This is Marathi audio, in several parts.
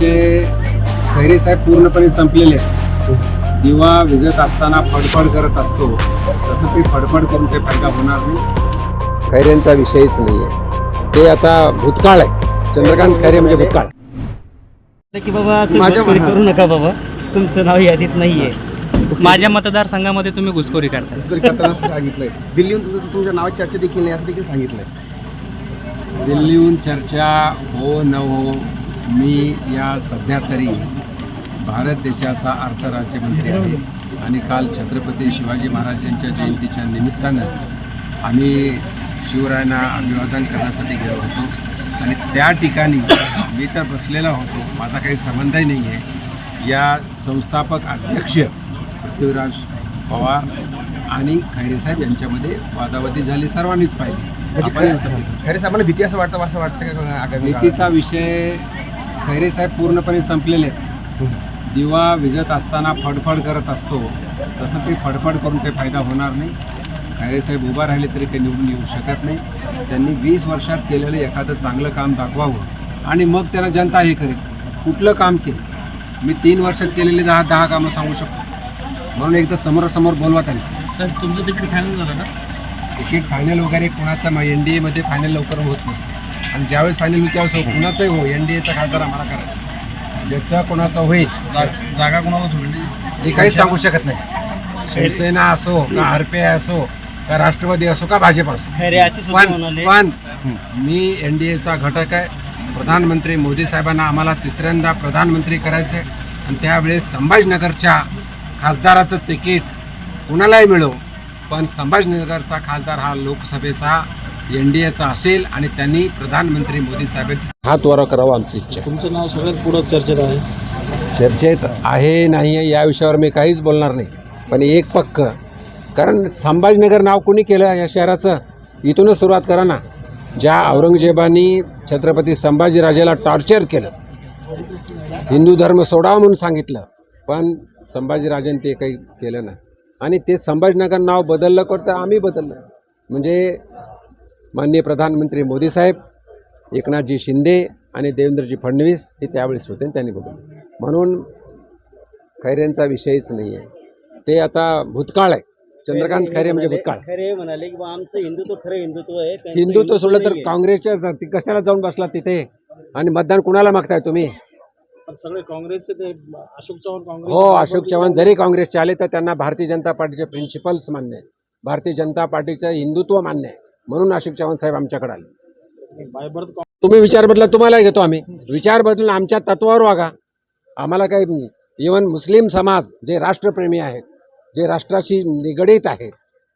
विषय खैरे साहेब पूर्णपणे संपलेले आहेत. दिवा विजत असताना फडफड करत असतो. तसं ते फडफड करून काही फायदा होणार नाही. खैरेंचा विषयच नाही आहे ते आता भूतकाळ आहे. चंद्रकांत खैरे म्हणजे भूतकाळ. की बाबा असं माझ्या घुसखोरी मनात- करू नका बाबा. तुमचं नाव यादीत नाहीये. माझ्या मतदारसंघामध्ये तुम्ही घुसखोरी करताय. घुसखोरी करताना सांगितलंय. दिल्लीहून तुमचं तुमच्या नावात चर्चा देखील नाही असं देखील सांगितलंय. दिल्लीहून चर्चा हो न हो मी या सध्या तरी भारत देशाचा अर्थराज्यमंत्री आहे. आणि काल छत्रपती शिवाजी महाराजांच्या जयंतीच्या निमित्तानं आम्ही शिवरायांना अभिवादन करण्यासाठी गेलो होतो. आणि त्या ठिकाणी मी तर बसलेला होतो. माझा काही संबंधही नाही आहे. या संस्थापक अध्यक्ष पृथ्वीराज पवार आणि खैरेसाहेब यांच्यामध्ये वादावादी झाली सर्वांनीच पाहिली. म्हणजे आपण- खरं- खरे साहेबांना भीती असं वाटतं असं वाटतं का भीतीचा विषय खैरे साहेब पूर्णपणे संपलेले आहेत. दिवा विजत असताना फडफड करत असतो. तसं ते फडफड करून काही फायदा होणार नाही. खैरे साहेब उभा राहिले तरी काही निवडून येऊ शकत नाही. त्यांनी वीस वर्षात केलेलं एखादं चांगलं काम दाखवावं आणि मग त्यांना जनता हे करेल. कुठलं काम केलं? मी तीन वर्षात केलेले दहा दहा कामं सांगू शकतो. म्हणून एकदा समोरासमोर बोलवा त्यांना. साहेब तुमचं तिकीट फायनल झालं ना? तिकीट फायनल वगैरे कोणाचं? एन डी एमध्ये फायनल लवकर होत नसते. आणि ज्यावेळेस फायनल होईल त्यावेळेस हो कुणाचंही हो एन डी एचा खासदार आम्हाला करायचा. ज्याचा कोणाचा होईल. जागा कोणाला सोडली हे काहीच सांगू शकत नाही. शिवसेना असो का आर पी आय असो का राष्ट्रवादी असो का भाजप असो. खरे असे सुद्धा पण म्हणाले. पण मी एन डी एचा घटक आहे. प्रधानमंत्री मोदी साहेबांना आम्हाला तिसऱ्यांदा प्रधानमंत्री करायचं आहे. आणि त्यावेळेस संभाजीनगरच्या खासदाराचं तिकीट कुणालाही मिळो पण संभाजीनगरचा खासदार हा लोकसभेचा एन डी एचा असेल आणि त्यांनी प्रधानमंत्री मोदी साहेबांची हात वर करावा आमची इच्छा तुमचं नाव सगळ्यात पुढं चर्चेत आहे. चर्चेत आहे नाही आहे या विषयावर मी काहीच बोलणार नाही. पण एक पक्क कारण संभाजीनगर नाव कोणी केलं या शहराचं? इथूनच सुरुवात करा ना. ज्या औरंगजेबानी छत्रपती संभाजीराजेला टॉर्चर केलं हिंदू धर्म सोडावा म्हणून सांगितलं पण संभाजीराजांनी ते काही केलं नाही. आणि ते संभाजीनगर नाव बदललं कर तर आम्ही बदललं. म्हणजे माननीय प्रधानमंत्री मोदी साहेब एकनाथजी शिंदे आणि देवेंद्रजी फडणवीस हे त्यावेळेस होते त्यांनी बदललं म्हणून खैरेंचा विषयच नाही आहे ते आता भूतकाळ आहे. चंद्रकांत खैरे म्हणजे भूतकाळ. खरे म्हणाले की आमचं हिंदुत्व खरं हिंदुत्व आहे हिंदुत्व सोडलं तर. काँग्रेसच्या कशाला जाऊन बसला तिथे? आणि मतदान कुणाला मागताय तुम्ही? सगळे काँग्रेसचे ते अशोक चव्हाण काँग्रेस हो अशोक चव्हाण जरी काँग्रेसचे आले तर त्यांना भारतीय जनता पार्टीचे प्रिन्सिपल्स मान्य आहे. भारतीय जनता पार्टीचं हिंदुत्व मान्य आहे. म्हणून अशोक चव्हाण साहेब आमच्याकडे आले. तुम्ही विचार बदला तुम्हाला घेतो आम्ही. विचार बदलून आमच्या तत्वावर वागा. आम्हाला काही इवन मुस्लिम समाज जे राष्ट्रप्रेमी आहेत जे राष्ट्राशी निगडीत आहेत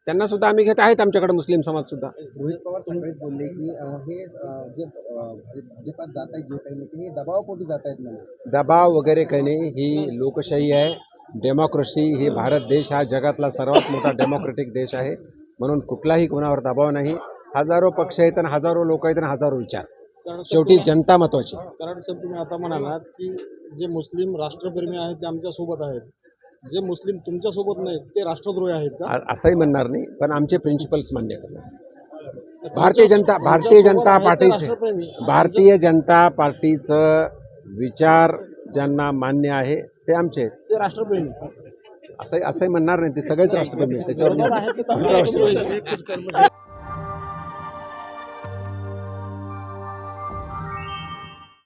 त्यांना सुद्धा आम्ही घेत आहेत आमच्याकडे मुस्लिम समाज सुद्धा. रोहित पवार सगळेच बोलले की हे जे भाजपात जात आहेत जे काही नेते हे दबावापोटी जात आहेत दबाव वगैरे काही नाही ही लोकशाही आहे. डेमोक्रेसी ही भारत देश हा जगातला सर्वात मोठा डेमोक्रेटिक देश आहे. म्हणून कुठलाही कोणावर दबाव नाही. हजारो पक्ष आहेत आणि हजारो लोक आहेत आणि हजारो विचार. शेवटी जनता महत्वाची कराड साहेब तुम्ही आता म्हणालात की जे मुस्लिम राष्ट्रप्रेमी आहेत ते आमच्यासोबत आहेत. जे मुस्लिम तुमच्यासोबत नाहीत ते राष्ट्रद्रोही आहेत का? असंही म्हणणार नाही पण आमचे प्रिन्सिपल्स मान्य करणार. भारतीय जनता भारतीय जनता पार्टीचे भारतीय जनता पार्टीचं विचार ज्यांना मान्य आहे ते आमचे आहेत. ते राष्ट्रप्रेमी. असं असंही म्हणणार नाही. ते सगळेच राष्ट्रपती आहेत. त्याच्यावर